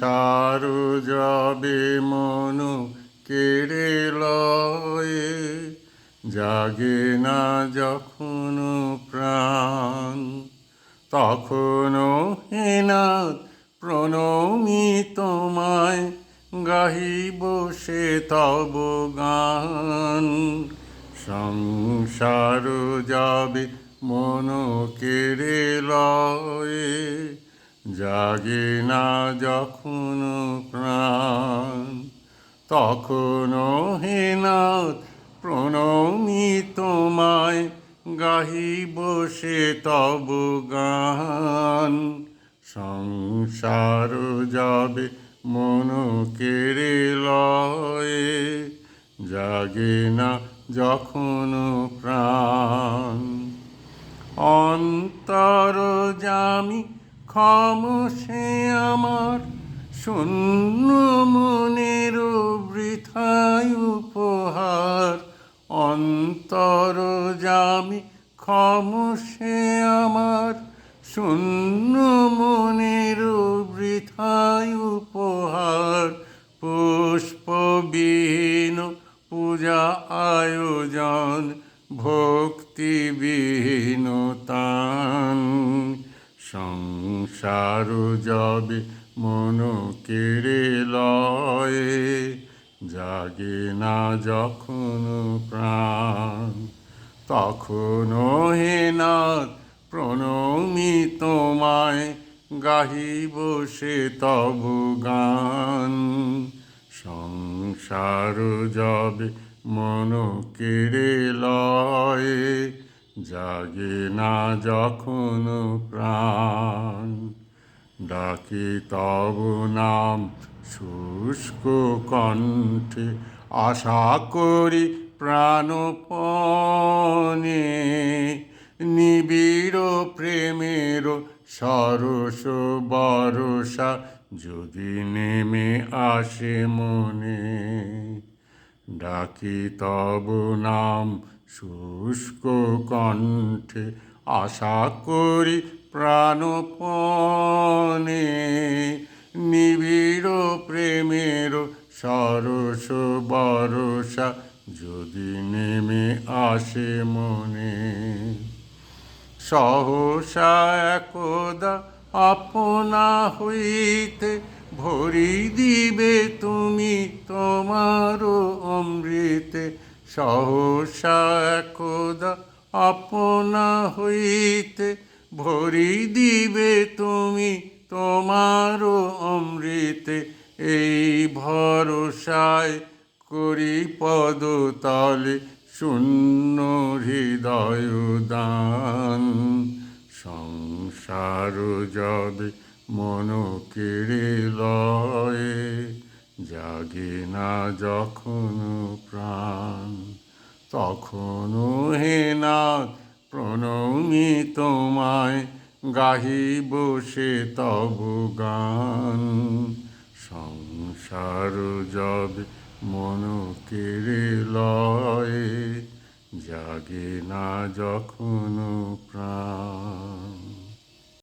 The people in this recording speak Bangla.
সংসার যাবে মনু কেড়ে লয়ে, জাগে না যখন প্রাণ। তখনও হেনাথ প্রণমি তোমায়, গাহিব সে তব গান। সংসার যাবে মন কেড়ে লয়ে জাগে না যখন প্রাণ, তখনও হেনাথ প্রণমি তোমায় গাহিব সে তব গান। সংসার যাবে মন কেড়ে লয়ে, জাগে না যখন প্রাণ। অন্তর জামি ক্ষম সে আমার। শূন্য মনের বৃথায় উপহার। অন্তর জামি ক্ষম সে আমার। শূন্য মনের বৃথায় উপহার। পুষ্পবিহীন পূজা আয়োজন, ভক্তিবিহীন তান। সংসার যাবে মন কেড়ে লয়ে, জাগে না যখন প্রাণ। তখন হে নাথ, প্রণমি তোমায় গাহিব সে তব গান। সংসার যাবে মন কেড়ে লয়ে জাগে না যখন প্রাণ, ডাকি তব নাম শুষ্ক কণ্ঠে, আশা করি প্রাণপণে নিবিড় প্রেমের সরস বরসা যদি নেমে আসে মনে, ডাকি তব নাম শুষ্ক কণ্ঠে আশা করি প্রাণপণে নিবিড় প্রেমের সরস বরসা যদি নেমে আসে মনে। সহসা একদা আপনা হইতে ভরি দিবে তুমি সহসা একদা আপনা হইতে ভরি দিবে তুমি তোমার অমৃতে। এই ভরসায় করি পদতলে শূন্য হৃদয় দান। সংসার যাবে মন কেড়ে লয়ে জাগে না যখন প্রাণ, তখনও হে নাথ প্রণমি তোমায় গাহিব সে তব গান। সংসার যাবে মন কেড়ে লয়ে, জাগে না যখন প্রাণ